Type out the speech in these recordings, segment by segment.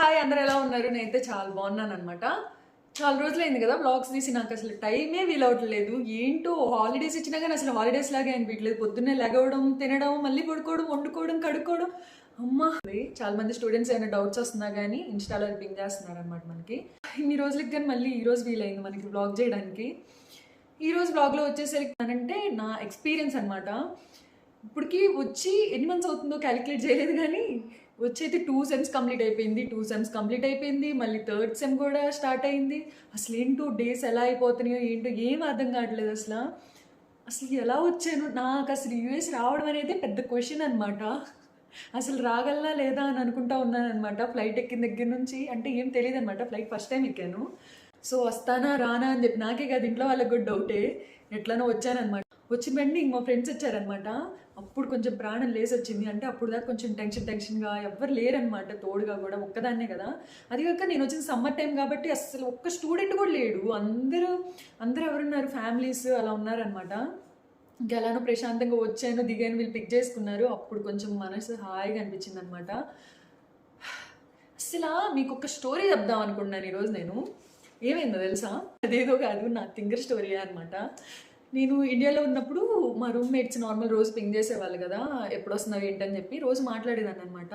Hi అందరు ఎలా ఉన్నారు? నేనైతే చాలా బాగున్నాను అనమాట చాలా రోజులైంది కదా బ్లాగ్స్ తీసి నాకు అసలు టైమే వీలవట్లేదు ఏంటో హాలిడేస్ ఇచ్చినా కానీ అసలు హాలిడేస్ లాగే అనిపించలేదు. పొద్దున్నే లెగవడం తినడం మళ్ళీ పడుకోవడం వండుకోవడం కడుక్కోవడం. అమ్మా! చాలా మంది స్టూడెంట్స్ ఏమైనా డౌట్స్ వస్తున్నా కానీ ఇన్స్టాలో పింగ్ చేస్తున్నారు అనమాట మనకి. ఇన్ని రోజులకి కానీ మళ్ళీ ఈ రోజు వీలైంది మనకి బ్లాగ్ చేయడానికి. ఈ రోజు బ్లాగ్లో వచ్చేసరికి అంటే నా ఎక్స్పీరియన్స్ అనమాట ఇప్పటికి వచ్చి ఎన్ని మంత్స్ అవుతుందో క్యాలిక్యులేట్ చేయలేదు కానీ వచ్చి టూ సెమ్స్ కంప్లీట్ అయిపోయింది టూ సెమ్స్ కంప్లీట్ అయిపోయింది మళ్ళీ థర్డ్ సెమ్ కూడా స్టార్ట్ అయింది. అసలు ఏంటో డేస్ ఎలా అయిపోతున్నాయో ఏంటో ఏం అర్థం కావట్లేదు అసలు. అసలు ఎలా వచ్చాను? నాకు అసలు యూఎస్ రావడం అనేది పెద్ద క్వశ్చన్ అనమాట అసలు రాగలనా లేదా అని అనుకుంటా ఉన్నానమాట ఫ్లైట్ ఎక్కిన దగ్గర నుంచి. అంటే ఏం తెలియదు అనమాట ఫ్లైట్ ఫస్ట్ టైం ఎక్కాను. సో వస్తానా రానా అని చెప్పి నాకే కదా ఇంట్లో వాళ్ళకి కూడా డౌటే ఎట్లనో వచ్చానమాట వచ్చిన వెంటనే మా ఫ్రెండ్స్ వచ్చారనమాట. అప్పుడు కొంచెం ప్రాణం లేసి వచ్చింది అంటే అప్పుడు దాకా కొంచెం టెన్షన్ టెన్షన్గా ఎవ్వరు లేరనమాట. తోడుగా కూడా ఒక్కదాన్నే కదా. అది కాక నేను వచ్చిన సమ్మర్ టైం కాబట్టి అసలు ఒక్క స్టూడెంట్ కూడా లేడు. అందరూ అందరూ ఎవరున్నారు? ఫ్యామిలీస్ అలా ఉన్నారనమాట. ఇంకా ఎలానో ప్రశాంతంగా వచ్చాను దిగాను వీళ్ళు పిక్ చేసుకున్నారు. అప్పుడు కొంచెం మనసు హాయిగా అనిపించింది అనమాట అసలు మీకు ఒక స్టోరీ చెప్దాం అనుకుంటున్నాను ఈరోజు నేను. ఏమైందో తెలుసా? అదేదో కాదు నా థింగర్ స్టోరీ అనమాట. నేను ఇండియాలో ఉన్నప్పుడు మా రూమ్మేట్స్ నార్మల్ రోజు పింగ్ చేసేవాళ్ళు కదా ఎప్పుడు వస్తున్నావు ఏంటని చెప్పి రోజు మాట్లాడేదాన్ని అనమాట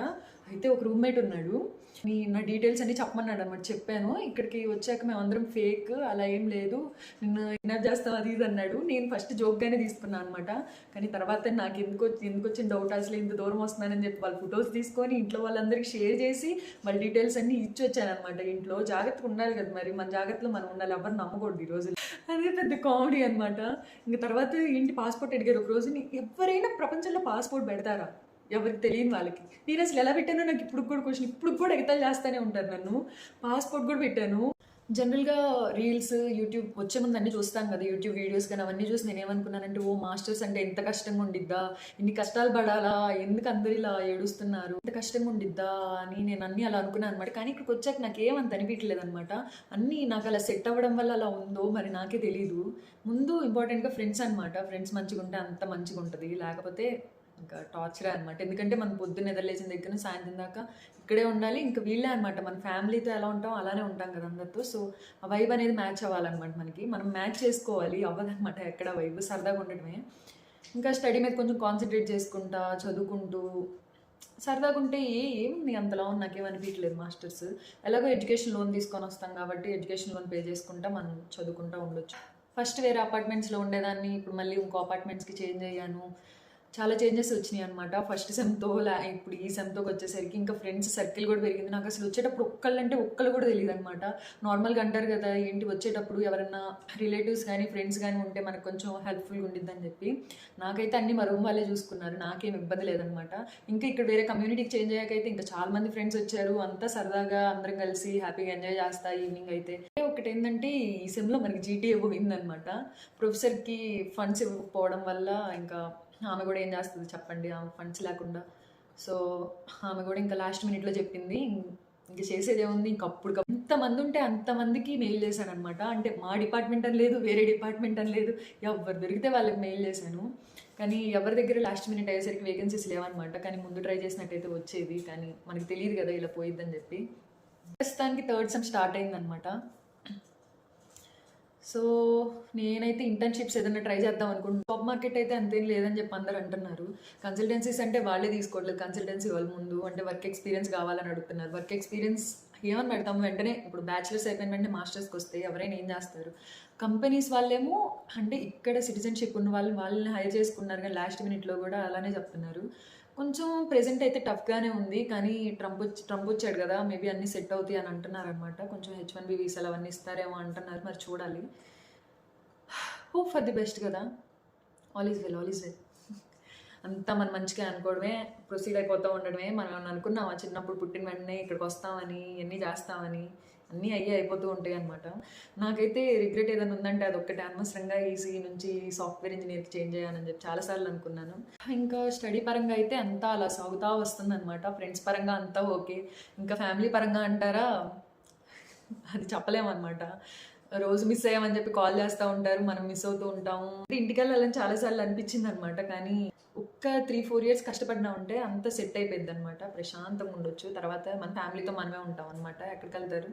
అయితే ఒక రూమ్మేట్ ఉన్నాడు. నీ నా డీటెయిల్స్ అన్ని చెప్పమన్నాడు అనమాట చెప్పాను. ఇక్కడికి వచ్చాక మేము అందరం ఫేక్ అలా ఏం లేదు. నిన్ను ఇన్నర్ చేస్తావు అది ఇది అన్నాడు. నేను ఫస్ట్ జోక్గానే తీసుకున్నాను అనమాట కానీ తర్వాత నాకు ఎందుకు ఎందుకు వచ్చిన డౌట్ అసలు ఇంత దూరం వస్తున్నానని చెప్పి వాళ్ళ ఫొటోస్ తీసుకొని ఇంట్లో వాళ్ళందరికీ షేర్ చేసి వాళ్ళ డీటెయిల్స్ అన్ని ఇచ్చి వచ్చాను అనమాట ఇంట్లో జాగ్రత్తగా ఉండాలి కదా మరి. మన జాగ్రత్తలో మనం ఉండాలి. ఎవరు నమ్మకూడదు ఈ రోజు అదే పెద్ద కామెడీ అనమాట ఇంకా తర్వాత ఏంటి పాస్పోర్ట్ అడిగారు ఒక రోజు ఎవరైనా ప్రపంచంలో పాస్పోర్ట్ పెడతారా? ఎవరికి తెలియని వాళ్ళకి. నేను అసలు ఎలా పెట్టానో నాకు ఇప్పుడు కూడా క్వశ్చన్ ఇప్పుడు కూడా ఎగతాలు చేస్తూనే ఉంటారు నన్ను. పాస్పోర్ట్ కూడా పెట్టాను. జనరల్గా రీల్స్ యూట్యూబ్ వచ్చే ముందు అన్ని చూస్తాను కదా యూట్యూబ్ వీడియోస్ కానీ అవన్నీ చూసి నేను ఏమనుకున్నానంటే ఓ మాస్టర్స్ అంటే ఎంత కష్టంగా ఉండిద్దా? ఇన్ని కష్టాలు పడాలా? ఎందుకు అందరు ఇలా ఏడుస్తున్నారు? ఎంత కష్టంగా ఉండిద్దా? అని నేను అన్ని అలా అనుకున్నాను అనమాట కానీ ఇక్కడికి వచ్చాక నాకు ఏమంత అనిపించలేదు అనమాట అన్నీ నాకు అలా సెట్ అవ్వడం వల్ల అలా ఉందో మరి నాకే తెలియదు ముందు ఇంపార్టెంట్గా ఫ్రెండ్స్ అనమాట ఫ్రెండ్స్ మంచిగా ఉంటే అంత మంచిగా ఉంటుంది లేకపోతే ఇంకా టార్చర్ అనమాట ఎందుకంటే మనం పొద్దున్న ఎదలేసిన దగ్గర సాయంత్రం దాకా ఇక్కడే ఉండాలి. ఇంకా వీళ్ళే అనమాట మన ఫ్యామిలీతో ఎలా ఉంటాం అలానే ఉంటాం కదా అందరితో. సో ఆ వైబ్ అనేది మ్యాచ్ అవ్వాలన్నమాట మనకి. మనం మ్యాచ్ చేసుకోవాలి. అవ్వదనమాట ఎక్కడ వైబ్ సరదాగా ఉండటమే. ఇంకా స్టడీ మీద కొంచెం కాన్సన్ట్రేట్ చేసుకుంటా చదువుకుంటూ సరదాగా ఉంటే ఏం ఏముంది అంతలా ఉంది మాస్టర్స్. ఎలాగో ఎడ్యుకేషన్ లోన్ తీసుకొని వస్తాం కాబట్టి ఎడ్యుకేషన్ లోన్ పే చేసుకుంటా మనం చదువుకుంటా ఉండొచ్చు. ఫస్ట్ వేరే అపార్ట్మెంట్స్లో ఉండేదాన్ని. ఇప్పుడు మళ్ళీ ఇంకో అపార్ట్మెంట్స్కి చేంజ్ అయ్యాను. చాలా చేంజెస్ వచ్చినాయి అనమాట ఫస్ట్ సెమ్తో ఇప్పుడు ఈ సెమ్తోకి వచ్చేసరికి ఇంకా ఫ్రెండ్స్ సర్కిల్ కూడా పెరిగింది. నాకు అసలు వచ్చేటప్పుడు ఒక్కళ్ళంటే ఒక్కళ్ళు కూడా తెలియదు అనమాట నార్మల్గా అంటారు కదా ఏంటి వచ్చేటప్పుడు ఎవరన్నా రిలేటివ్స్ కానీ ఫ్రెండ్స్ కానీ ఉంటే మనకు కొంచెం హెల్ప్ఫుల్గా ఉండిద్దని చెప్పి. నాకైతే అన్ని మా రూమ్ వాళ్ళే చూసుకున్నారు. నాకేం ఇబ్బంది లేదనమాట ఇంకా ఇక్కడ వేరే కమ్యూనిటీకి చేంజ్ అయ్యాకైతే ఇంకా చాలా మంది ఫ్రెండ్స్ వచ్చారు. అంతా సరదాగా అందరం కలిసి హ్యాపీగా ఎంజాయ్ చేస్తా ఈవినింగ్ అయితే. ఒకటి ఏంటంటే ఈ సెమ్లో మనకి జీటీఏ పోయిందనమాట ప్రొఫెసర్కి ఫండ్స్ ఇవ్వకపోవడం వల్ల ఇంకా ఆమె కూడా ఏం చేస్తుంది చెప్పండి ఆమె ఫండ్స్ లేకుండా. సో ఆమె కూడా ఇంకా లాస్ట్ మినిట్లో చెప్పింది ఇంక చేసేది ఏముంది ఇంక అప్పుడు ఎంతమంది ఉంటే అంతమందికి మెయిల్ చేశాను అనమాట అంటే మా డిపార్ట్మెంట్ అని లేదు వేరే డిపార్ట్మెంట్ అని లేదు. ఎవరు దొరికితే వాళ్ళకి మెయిల్ చేశాను. కానీ ఎవరి దగ్గర లాస్ట్ మినిట్ అయ్యేసరికి వేకెన్సీస్ లేవన్నమాట. కానీ ముందు ట్రై చేసినట్టయితే వచ్చేది. కానీ మనకి తెలియదు కదా ఇలా పోయిద్దని చెప్పి. ప్రస్తుతానికి థర్డ్ సెమ్ స్టార్ట్ అయిందనమాట సో నేనైతే ఇంటర్న్షిప్స్ ఏదైనా ట్రై చేద్దాం అనుకుంటున్నాను జాబ్ మార్కెట్ అయితే అంతేం లేదని చెప్పి అందరు అంటున్నారు. కన్సల్టెన్సీస్ అంటే వాళ్ళే తీసుకోవట్లేదు. కన్సల్టెన్సీ వాళ్ళ ముందు అంటే వర్క్ ఎక్స్పీరియన్స్ కావాలని అడుగుతున్నారు. వర్క్ ఎక్స్పీరియన్స్ ఏమని పెడతాము? వెంటనే ఇప్పుడు బ్యాచిలర్స్ అయిపోయిన వెంటనే మాస్టర్స్కి వస్తే ఎవరైనా ఏం చేస్తారు? కంపెనీస్ వాళ్ళేమో అంటే ఇక్కడ సిటిజన్షిప్ ఉన్న వాళ్ళు వాళ్ళని హైర్ చేసుకున్నారు కానీ లాస్ట్ మినిట్లో కూడా అలానే చెప్తున్నారు. కొంచెం ప్రెసెంట్ అయితే టఫ్గానే ఉంది కానీ ట్రంప్ వచ్చి ట్రంప్ వచ్చాడు కదా మేబీ అన్నీ సెట్ అవుతాయి అని అంటున్నారనమాట కొంచెం హెచ్ వన్ బి వీసాలు అవన్నీ ఇస్తారేమో అంటున్నారు మరి చూడాలి. హోప్ ఫర్ ది బెస్ట్ కదా. All is well all is well అంతా మనం మంచిగా అనుకోవడమే ప్రొసీడ్ అయిపోతూ ఉండడమే. మనం అనుకున్నామా చిన్నప్పుడు పుట్టిన వెంటనే ఇక్కడికి వస్తామని ఇవన్నీ చేస్తామని. అన్నీ అయ్యి అయిపోతూ ఉంటాయి అనమాట నాకైతే రిగ్రెట్ ఏదైనా ఉందంటే అది ఒక్కటే. అనవసరంగా ఈసీ నుంచి సాఫ్ట్వేర్ ఇంజనీర్కి చేంజ్ అయ్యానని చెప్పి చాలాసార్లు అనుకున్నాను. ఇంకా స్టడీ పరంగా అయితే అంతా అలా సాగుతా వస్తుందన్నమాట. ఫ్రెండ్స్ పరంగా అంతా ఓకే. ఇంకా ఫ్యామిలీ పరంగా అంటారా? అది చెప్పలేమన్నమాట. రోజు మిస్ అయ్యామని చెప్పి కాల్ చేస్తూ ఉంటారు. మనం మిస్ అవుతూ ఉంటాము. ఇంటికి వెళ్ళాలని చాలాసార్లు అనిపించింది అనమాట కానీ ఒక్క త్రీ ఫోర్ ఇయర్స్ కష్టపడినా ఉంటే అంత సెట్ అయిపోయింది అనమాట ప్రశాంతంగా ఉండొచ్చు. తర్వాత మన ఫ్యామిలీతో మనమే ఉంటాం అనమాట ఎక్కడికి వెళ్తారు?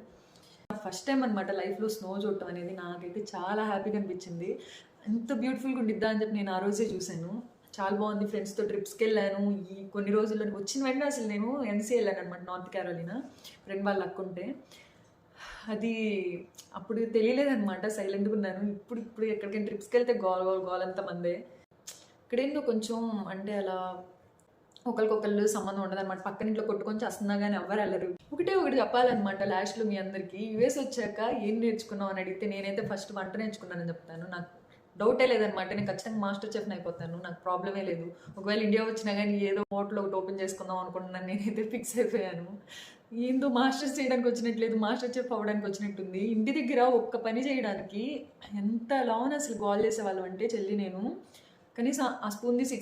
ఫస్ట్ టైం అనమాట లైఫ్లో స్నో చూడటం అనేది నాకైతే చాలా హ్యాపీగా అనిపించింది. ఎంత బ్యూటిఫుల్గా ఉండిద్దా అని చెప్పి నేను ఆ రోజే చూశాను. చాలా బాగుంది. ఫ్రెండ్స్తో ట్రిప్స్కి వెళ్ళాను. ఈ కొన్ని రోజుల్లో వచ్చిన వెంటనే అసలు నేను ఎన్సీ వెళ్ళాను అనమాట నార్త్ క్యారోలినా. ఫ్రెండ్ వాళ్ళు అక్కుంటే అది అప్పుడు తెలియలేదన్నమాట. సైలెంట్గా ఉన్నాను. ఇప్పుడు ఇప్పుడు ఎక్కడికైనా ట్రిప్స్కి వెళ్తే గోల్ గోల్ గోల్ అంత మందే. అక్కడేందో కొంచెం అంటే అలా ఒకరికొకళ్ళు సంబంధం ఉండదు అనమాట పక్కన ఇంట్లో కొట్టుకొని చేస్తున్నా కానీ ఎవ్వరు వెళ్ళరు. ఒకటే ఒకటి చెప్పాలన్నమాట లాస్ట్లో మీ అందరికీ. యుఎస్ వచ్చాక ఏం నేర్చుకున్నావు అని అడిగితే నేనైతే ఫస్ట్ వంట నేర్చుకున్నానని చెప్తాను. నాకు డౌటే లేదనమాట నేను ఖచ్చితంగా మాస్టర్ చెఫ్ని అయిపోతాను. నాకు ప్రాబ్లమే లేదు. ఒకవేళ ఇండియా వచ్చినా కానీ ఏదో హోటల్ ఒకటి ఓపెన్ చేసుకుందాం అనుకుంటున్నాను. నేనైతే ఫిక్స్ అయిపోయాను. ఏందో మాస్టర్స్ చేయడానికి వచ్చినట్లేదు. మాస్టర్ చెఫ్ అవ్వడానికి వచ్చినట్టుంది. ఇంటి దగ్గర ఒక్క పని చేయడానికి ఎంత లాన్ అసలు గోల్ చేసేవాళ్ళం అంటే చెల్లి నేను కనీసం ఆ స్పూన్